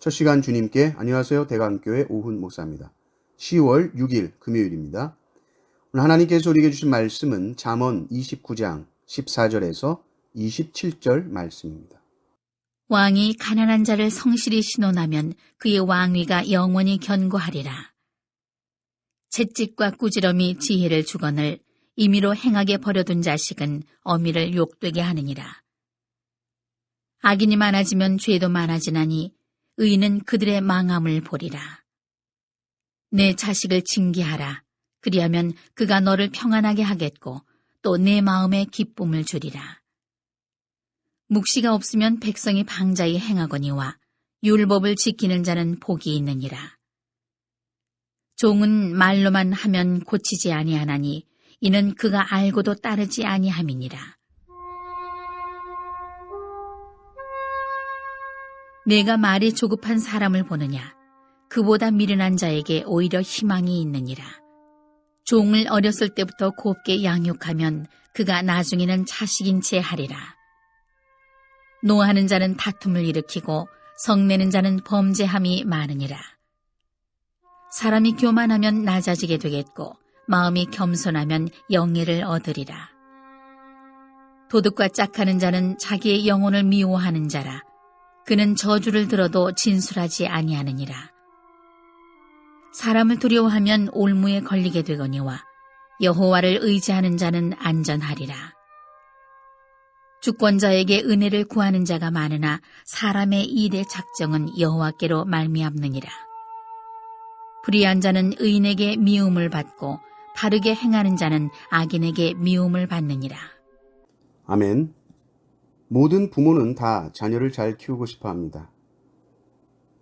첫 시간 주님께 안녕하세요. 대강교회 오훈 목사입니다. 10월 6일 금요일입니다. 오늘 하나님께서 우리에게 주신 말씀은 잠언 29장 14절에서 27절 말씀입니다. 왕이 가난한 자를 성실히 신원하면 그의 왕위가 영원히 견고하리라. 채찍과 꾸지럼이 지혜를 주거늘 임의로 행하게 버려둔 자식은 어미를 욕되게 하느니라. 악인이 많아지면 죄도 많아지나니 의인은 그들의 망함을 보리라. 내 자식을 징계하라. 그리하면 그가 너를 평안하게 하겠고 또 내 마음에 기쁨을 주리라. 묵시가 없으면 백성이 방자히 행하거니와 율법을 지키는 자는 복이 있느니라. 종은 말로만 하면 고치지 아니하나니 이는 그가 알고도 따르지 아니함이니라. 내가 말이 조급한 사람을 보느냐 그보다 미련한 자에게 오히려 희망이 있느니라. 종을 어렸을 때부터 곱게 양육하면 그가 나중에는 자식인 채 하리라. 노하는 자는 다툼을 일으키고 성내는 자는 범죄함이 많으니라. 사람이 교만하면 낮아지게 되겠고 마음이 겸손하면 영예를 얻으리라. 도둑과 짝하는 자는 자기의 영혼을 미워하는 자라. 그는 저주를 들어도 진술하지 아니하느니라. 사람을 두려워하면 올무에 걸리게 되거니와 여호와를 의지하는 자는 안전하리라. 주권자에게 은혜를 구하는 자가 많으나 사람의 일의 작정은 여호와께로 말미암느니라. 불의한 자는 의인에게 미움을 받고 바르게 행하는 자는 악인에게 미움을 받느니라. 아멘. 모든 부모는 다 자녀를 잘 키우고 싶어 합니다.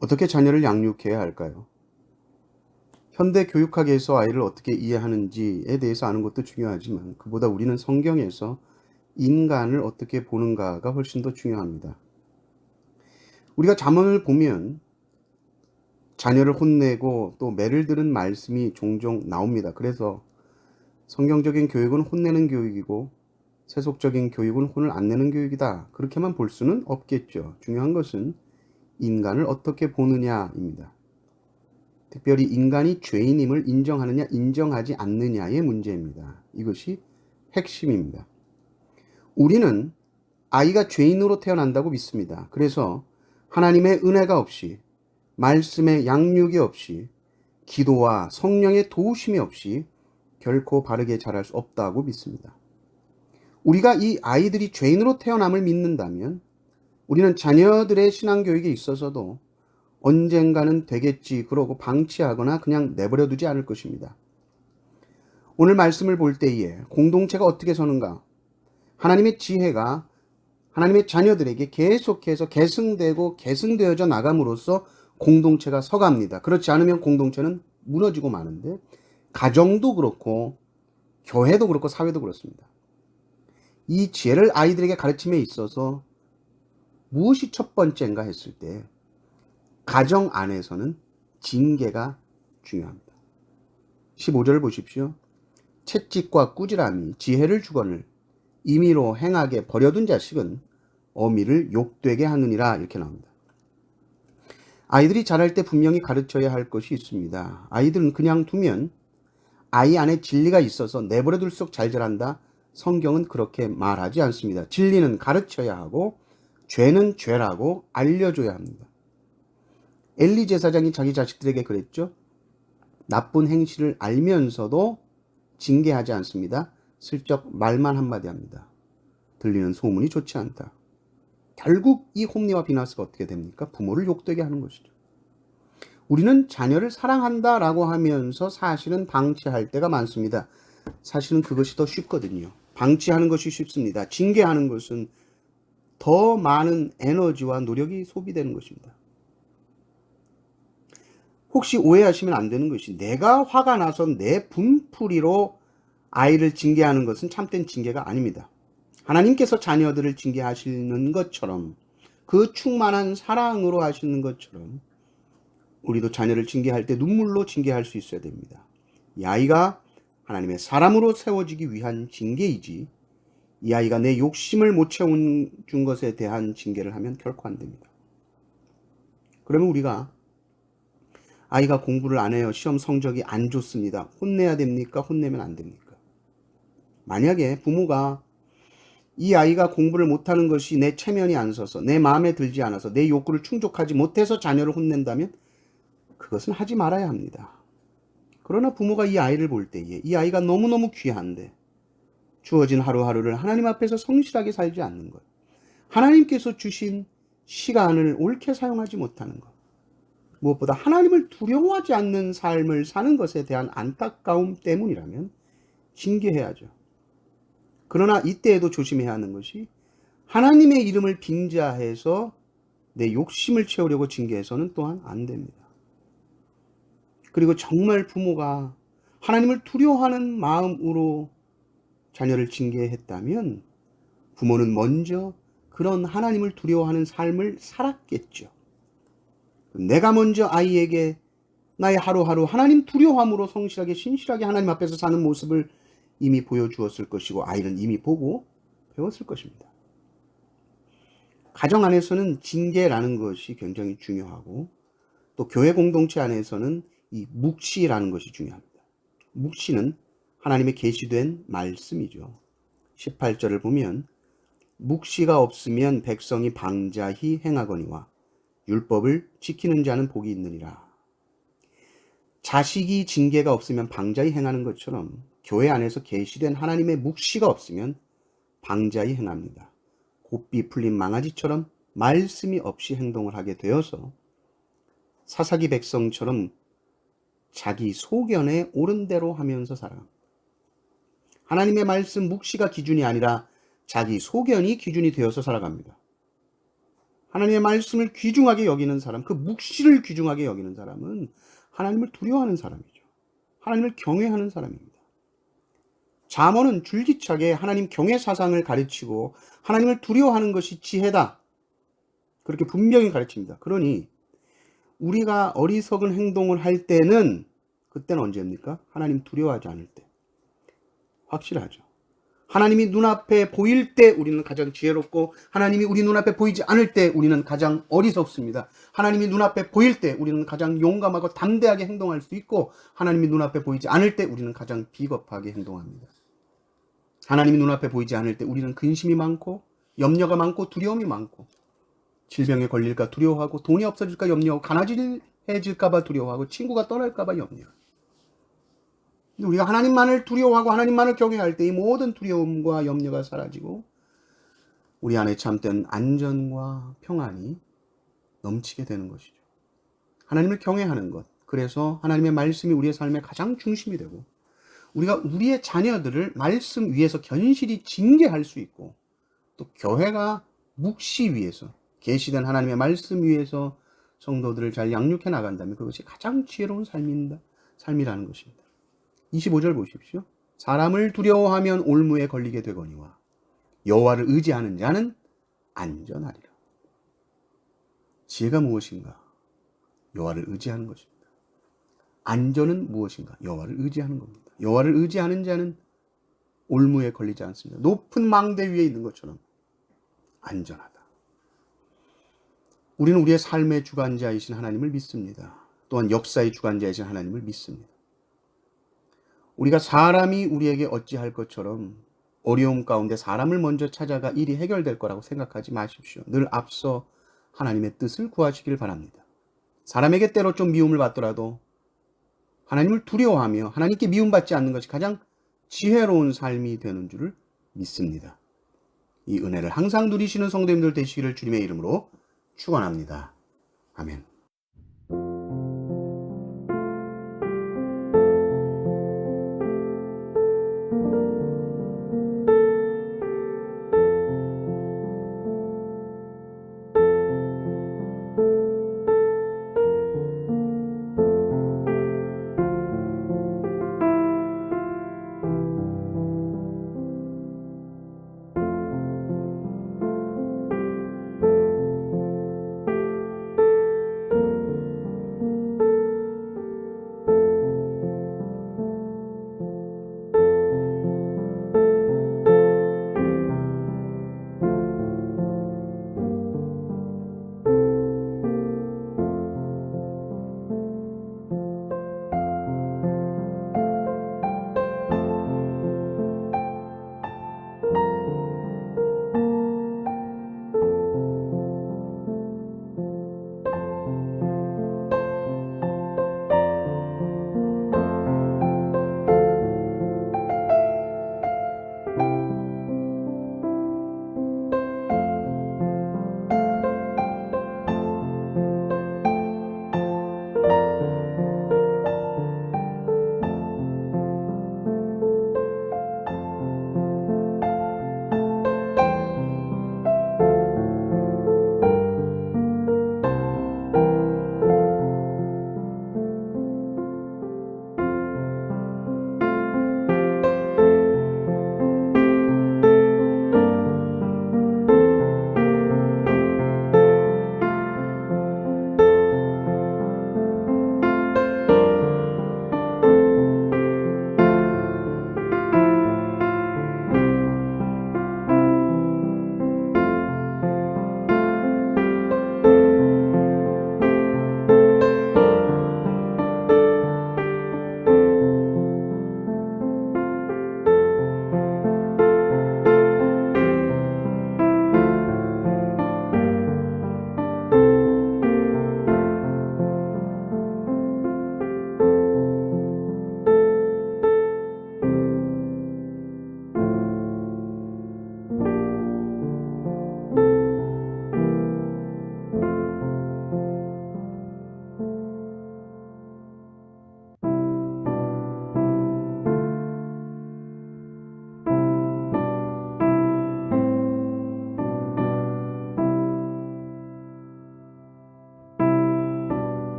어떻게 자녀를 양육해야 할까요? 현대 교육학에서 아이를 어떻게 이해하는지에 대해서 아는 것도 중요하지만 그보다 우리는 성경에서 인간을 어떻게 보는가가 훨씬 더 중요합니다. 우리가 잠언을 보면 자녀를 혼내고 또 매를 들은 말씀이 종종 나옵니다. 그래서 성경적인 교육은 혼내는 교육이고 세속적인 교육은 혼을 안 내는 교육이다. 그렇게만 볼 수는 없겠죠. 중요한 것은 인간을 어떻게 보느냐입니다. 특별히 인간이 죄인임을 인정하느냐, 인정하지 않느냐의 문제입니다. 이것이 핵심입니다. 우리는 아이가 죄인으로 태어난다고 믿습니다. 그래서 하나님의 은혜가 없이, 말씀의 양육이 없이, 기도와 성령의 도우심이 없이 결코 바르게 자랄 수 없다고 믿습니다. 우리가 이 아이들이 죄인으로 태어남을 믿는다면 우리는 자녀들의 신앙교육에 있어서도 언젠가는 되겠지 그러고 방치하거나 그냥 내버려 두지 않을 것입니다. 오늘 말씀을 볼 때에 공동체가 어떻게 서는가? 하나님의 지혜가 하나님의 자녀들에게 계속해서 계승되고 계승되어져 나감으로써 공동체가 서갑니다. 그렇지 않으면 공동체는 무너지고 마는데 가정도 그렇고 교회도 그렇고 사회도 그렇습니다. 이 지혜를 아이들에게 가르침에 있어서 무엇이 첫 번째인가 했을 때 가정 안에서는 징계가 중요합니다. 15절 보십시오. 채찍과 꾸지람이 지혜를 주거늘 임의로 행하게 버려둔 자식은 어미를 욕되게 하느니라 이렇게 나옵니다. 아이들이 자랄 때 분명히 가르쳐야 할 것이 있습니다. 아이들은 그냥 두면 아이 안에 진리가 있어서 내버려 둘수록 잘 자란다. 성경은 그렇게 말하지 않습니다. 진리는 가르쳐야 하고 죄는 죄라고 알려줘야 합니다. 엘리 제사장이 자기 자식들에게 그랬죠. 나쁜 행실을 알면서도 징계하지 않습니다. 슬쩍 말만 한마디 합니다. 들리는 소문이 좋지 않다. 결국 이 홈리와 비나스가 어떻게 됩니까? 부모를 욕되게 하는 것이죠. 우리는 자녀를 사랑한다 라고 하면서 사실은 방치할 때가 많습니다. 사실은 그것이 더 쉽거든요. 방치하는 것이 쉽습니다. 징계하는 것은 더 많은 에너지와 노력이 소비되는 것입니다. 혹시 오해하시면 안 되는 것이 내가 화가 나서 내 분풀이로 아이를 징계하는 것은 참된 징계가 아닙니다. 하나님께서 자녀들을 징계하시는 것처럼 그 충만한 사랑으로 하시는 것처럼 우리도 자녀를 징계할 때 눈물로 징계할 수 있어야 됩니다. 이 아이가 하나님의 사람으로 세워지기 위한 징계이지 이 아이가 내 욕심을 못 채운 준 것에 대한 징계를 하면 결코 안 됩니다. 그러면 우리가 아이가 공부를 안 해요. 시험 성적이 안 좋습니다. 혼내야 됩니까? 혼내면 안 됩니까? 만약에 부모가 이 아이가 공부를 못하는 것이 내 체면이 안 서서 내 마음에 들지 않아서 내 욕구를 충족하지 못해서 자녀를 혼낸다면 그것은 하지 말아야 합니다. 그러나 부모가 이 아이를 볼 때에 이 아이가 너무너무 귀한데 주어진 하루하루를 하나님 앞에서 성실하게 살지 않는 것. 하나님께서 주신 시간을 옳게 사용하지 못하는 것. 무엇보다 하나님을 두려워하지 않는 삶을 사는 것에 대한 안타까움 때문이라면 징계해야죠. 그러나 이때에도 조심해야 하는 것이 하나님의 이름을 빙자해서 내 욕심을 채우려고 징계해서는 또한 안 됩니다. 그리고 정말 부모가 하나님을 두려워하는 마음으로 자녀를 징계했다면 부모는 먼저 그런 하나님을 두려워하는 삶을 살았겠죠. 내가 먼저 아이에게 나의 하루하루 하나님 두려워함으로 성실하게 신실하게 하나님 앞에서 사는 모습을 이미 보여주었을 것이고 아이는 이미 보고 배웠을 것입니다. 가정 안에서는 징계라는 것이 굉장히 중요하고 또 교회 공동체 안에서는 이 묵시라는 것이 중요합니다. 묵시는 하나님의 계시된 말씀이죠. 18절을 보면 묵시가 없으면 백성이 방자히 행하거니와 율법을 지키는 자는 복이 있느니라. 자식이 징계가 없으면 방자히 행하는 것처럼 교회 안에서 계시된 하나님의 묵시가 없으면 방자히 행합니다. 곱비 풀린 망아지처럼 말씀이 없이 행동을 하게 되어서 사사기 백성처럼 자기 소견에 옳은 대로 하면서 살아갑니다. 하나님의 말씀 묵시가 기준이 아니라 자기 소견이 기준이 되어서 살아갑니다. 하나님의 말씀을 귀중하게 여기는 사람, 그 묵시를 귀중하게 여기는 사람은 하나님을 두려워하는 사람이죠. 하나님을 경외하는 사람입니다. 잠언은 줄기차게 하나님 경외 사상을 가르치고 하나님을 두려워하는 것이 지혜다. 그렇게 분명히 가르칩니다. 그러니 우리가 어리석은 행동을 할 때는 그때는 언제입니까? 하나님 두려워하지 않을 때. 확실하죠. 하나님이 눈앞에 보일 때 우리는 가장 지혜롭고 하나님이 우리 눈앞에 보이지 않을 때 우리는 가장 어리석습니다. 하나님이 눈앞에 보일 때 우리는 가장 용감하고 담대하게 행동할 수 있고 하나님이 눈앞에 보이지 않을 때 우리는 가장 비겁하게 행동합니다. 하나님이 눈앞에 보이지 않을 때 우리는 근심이 많고 염려가 많고 두려움이 많고 질병에 걸릴까 두려워하고 돈이 없어질까 염려하고 가난해질까봐 두려워하고 친구가 떠날까봐 염려. 근데 우리가 하나님만을 두려워하고 하나님만을 경외할 때 이 모든 두려움과 염려가 사라지고 우리 안에 참된 안전과 평안이 넘치게 되는 것이죠. 하나님을 경외하는 것. 그래서 하나님의 말씀이 우리의 삶의 가장 중심이 되고 우리가 우리의 자녀들을 말씀 위에서 견실히 징계할 수 있고 또 교회가 묵시 위에서 계시된 하나님의 말씀 위에서 성도들을 잘 양육해 나간다면 그것이 가장 지혜로운 삶입니다. 삶이라는 것입니다. 25절 보십시오. 사람을 두려워하면 올무에 걸리게 되거니와 여호와를 의지하는 자는 안전하리라. 지혜가 무엇인가? 여호와를 의지하는 것입니다. 안전은 무엇인가? 여호와를 의지하는 겁니다. 여호와를 의지하는 자는 올무에 걸리지 않습니다. 높은 망대 위에 있는 것처럼 안전하다. 우리는 우리의 삶의 주관자이신 하나님을 믿습니다. 또한 역사의 주관자이신 하나님을 믿습니다. 우리가 사람이 우리에게 어찌할 것처럼 어려움 가운데 사람을 먼저 찾아가 일이 해결될 거라고 생각하지 마십시오. 늘 앞서 하나님의 뜻을 구하시길 바랍니다. 사람에게 때로 좀 미움을 받더라도 하나님을 두려워하며 하나님께 미움받지 않는 것이 가장 지혜로운 삶이 되는 줄을 믿습니다. 이 은혜를 항상 누리시는 성도님들 되시기를 주님의 이름으로 축원합니다. 아멘.